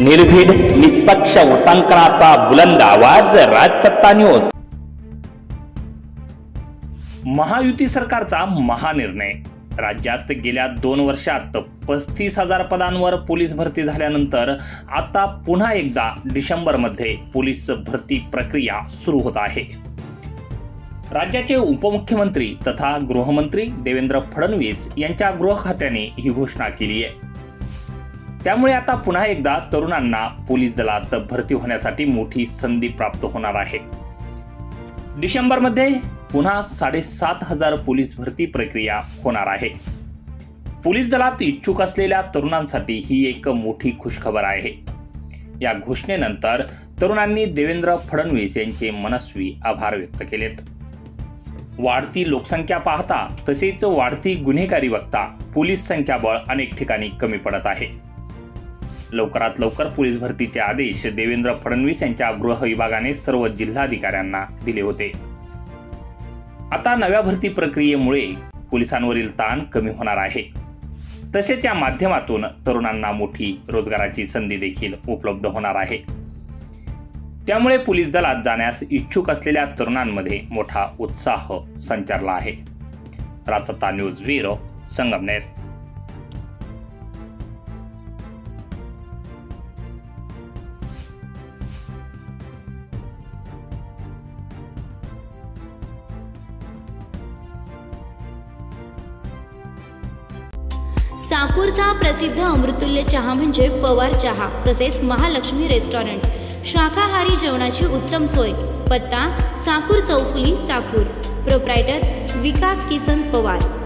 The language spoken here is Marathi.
निर्भीड निष्पक्ष उटांकनाचा बुलंद आवाज राजसत्ता न्यूज. महायुती सरकारचा महानिर्णय. राज्यात गेल्या दोन वर्षात पस्तीस हजार पदांवर पोलीस भरती झाल्यानंतर आता पुन्हा एकदा डिसेंबरमध्ये पोलीस भरती प्रक्रिया सुरू होत आहे. राज्याचे उपमुख्यमंत्री तथा गृहमंत्री देवेंद्र फडणवीस यांच्या गृह खात्याने ही घोषणा केली आहे. त्यामुळे आता पुन्हा एकदा तरुणांना पोलीस दलात भरती होण्यासाठी मोठी संधी प्राप्त होणार आहे. डिसेंबरमध्ये पुन्हा साडेसात हजार पोलीस भरती प्रक्रिया होणार आहे. पोलीस दलात इच्छुक असलेल्या तरुणांसाठी ही एक मोठी खुशखबर आहे. या घोषणेनंतर तरुणांनी देवेंद्र फडणवीस यांचे मनस्वी आभार व्यक्त केलेत. वाढती लोकसंख्या पाहता तसेच वाढती गुन्हेगारी बघता पोलीस संख्याबळ अनेक ठिकाणी कमी पडत आहे. लवकरात लवकर पोलीस भरतीचे आदेश देवेंद्र फडणवीस यांच्या गृह विभागाने सर्व जिल्हाधिकाऱ्यांना दिले होते. आता नव्या भरती प्रक्रियेमुळे पोलिसांवरील ताण कमी होणार आहे. तसेच या माध्यमातून तरुणांना मोठी रोजगाराची संधी देखील उपलब्ध होणार आहे. त्यामुळे पोलीस दलात जाण्यास इच्छुक असलेल्या तरुणांमध्ये मोठा उत्साह संचारला आहे. रासत्ता न्यूज ब्युरो संगमनेर. साकूरचा प्रसिद्ध अमृतुल्य चहा म्हणजे पवार चहा तसेच महालक्ष्मी रेस्टॉरंट. शाकाहारी जेवणाची उत्तम सोय. पत्ता साकूर चौफुली साकूर. प्रोप्रायटर विकास किसन पवार.